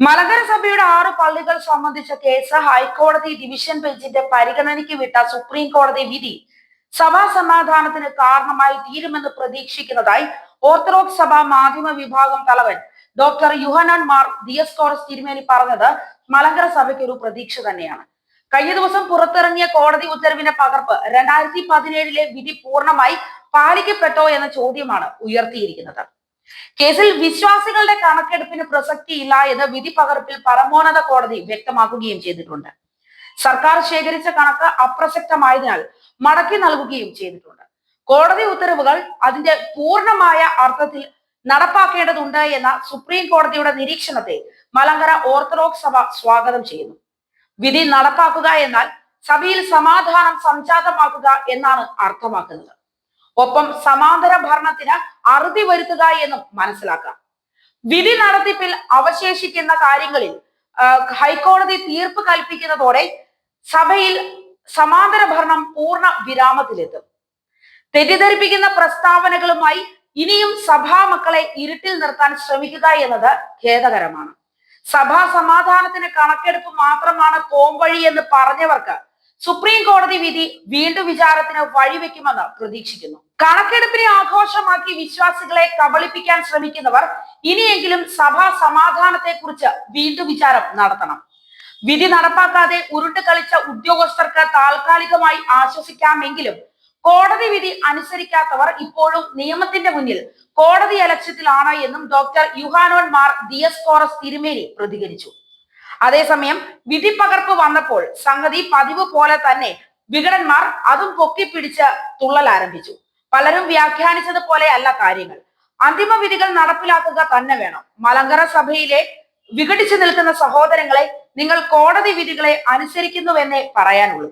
മലങ്കര സഭയുടെ ആറ് പള്ളികൾ സംബന്ധിച്ച കേസ് ഹൈക്കോടതി ഡിവിഷൻ ബെഞ്ചിന്റെ പരിഗണനയ്ക്ക് വിട്ട സുപ്രീം കോടതി വിധി സഭാ സമാധാനത്തിന് കാരണമായി തീരുമെന്ന് പ്രതീക്ഷിക്കുന്നതായി ഓർത്തഡോക്സ് സഭ മാധ്യമ വിഭാഗം തലവൻ ഡോക്ടർ യുഹനാൻ മാർ ദിയസ്കോറസ് തിരുമേനി പറഞ്ഞത് മലങ്കര സഭയ്ക്ക് ഒരു പ്രതീക്ഷ തന്നെയാണ്. കഴിഞ്ഞ ദിവസം പുറത്തിറങ്ങിയ കോടതി ഉത്തരവിന്റെ പകർപ്പ് രണ്ടായിരത്തി പതിനേഴിലെ വിധി പൂർണമായി പാലിക്കപ്പെട്ടോ എന്ന ചോദ്യമാണ് ഉയർത്തിയിരിക്കുന്നത്. കേസിൽ വിശ്വാസികളുടെ കണക്കെടുപ്പിന് പ്രസക്തിയില്ല എന്ന് വിധി പകർപ്പിൽ പരമോന്നത കോടതി വ്യക്തമാക്കുകയും ചെയ്തിട്ടുണ്ട്. സർക്കാർ ശേഖരിച്ച കണക്ക് അപ്രസക്തമായതിനാൽ മടക്കി നൽകുകയും ചെയ്തിട്ടുണ്ട്. കോടതി ഉത്തരവുകൾ അതിന്റെ പൂർണമായ അർത്ഥത്തിൽ നടപ്പാക്കേണ്ടതുണ്ട് എന്ന സുപ്രീം കോടതിയുടെ നിരീക്ഷണത്തെ മലങ്കര ഓർത്തഡോക്സ് സഭ സ്വാഗതം ചെയ്യുന്നു. വിധി നടപ്പാക്കുക എന്നാൽ സഭയിൽ സമാധാനം സംജാതമാക്കുക എന്നാണ് അർത്ഥമാക്കുന്നത്. ഒപ്പം സമാന്തര ഭരണത്തിന് അറുതി വരുത്തുക എന്നും മനസ്സിലാക്കാം. വിധി നടത്തിപ്പിൽ അവശേഷിക്കുന്ന കാര്യങ്ങളിൽ ഹൈക്കോടതി തീർപ്പ് കൽപ്പിക്കുന്നതോടെ സഭയിൽ സമാന്തര ഭരണം പൂർണ വിരാമത്തിലെത്തും. തെറ്റിദ്ധരിപ്പിക്കുന്ന പ്രസ്താവനകളുമായി ഇനിയും സഭാ മക്കളെ ഇരുട്ടിൽ നിർത്താൻ ശ്രമിക്കുക എന്നത് ഖേദകരമാണ്. സഭാ സമാധാനത്തിന് കണക്കെടുപ്പ് മാത്രമാണ് പോംവഴി എന്ന് പറഞ്ഞവർക്ക് സുപ്രീം കോടതി വിധി വീണ്ടും വിചാരത്തിന് വഴിവെക്കുമെന്ന് പ്രതീക്ഷിക്കുന്നു. കണക്കെടുപ്പിനെ ആഘോഷമാക്കി വിശ്വാസികളെ കബളിപ്പിക്കാൻ ശ്രമിക്കുന്നവർ ഇനിയെങ്കിലും സഭാ സമാധാനത്തെ കുറിച്ച് വീണ്ടും വിചാരം നടത്തണം. വിധി നടപ്പാക്കാതെ ഉരുണ്ട് കളിച്ച ഉദ്യോഗസ്ഥർക്ക് താൽക്കാലികമായി ആശ്വസിക്കാമെങ്കിലും കോടതി വിധി അനുസരിക്കാത്തവർ ഇപ്പോഴും നിയമത്തിന്റെ മുന്നിൽ കോടതി അലക്ഷ്യത്തിലാണ് എന്നും ഡോക്ടർ യുഹാനോൻ മാർ ദിയസ്കോറസ് തിരുമേനി പ്രതികരിച്ചു. അതേസമയം വിധി പകർപ്പ് വന്നപ്പോൾ സംഗതി പതിവ് പോലെ തന്നെ വികടന്മാർ അതും പൊക്കി പിടിച്ച് തുള്ളൽ ആരംഭിച്ചു. പലരും വ്യാഖ്യാനിച്ചത് പോലെയല്ല കാര്യങ്ങൾ. അന്തിമ വിധികൾ നടപ്പിലാക്കുക തന്നെ വേണം. മലങ്കര സഭയിലെ വിഘടിച്ചു നിൽക്കുന്ന സഹോദരങ്ങളെ നിങ്ങൾ കോടതി വിധികളെ അനുസരിക്കുന്നുവെന്നേ പറയാനുള്ളൂ.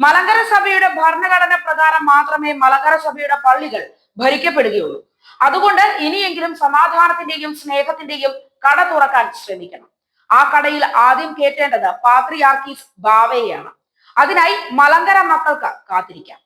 മലങ്കര സഭയുടെ ഭരണഘടന പ്രകാരം മാത്രമേ മലങ്കര സഭയുടെ പള്ളികൾ ഭരിക്കപ്പെടുകയുള്ളൂ. അതുകൊണ്ട് ഇനിയെങ്കിലും സമാധാനത്തിന്റെയും സ്നേഹത്തിന്റെയും കട തുറക്കാൻ ശ്രമിക്കണം. ആ കടയിൽ ആദ്യം കേറ്റേണ്ടത് പാത്രിയാർക്കീസ് ബാവയെയാണ്. അതിനായി മലങ്കര മക്കൾക്ക് കാത്തിരിക്കാം.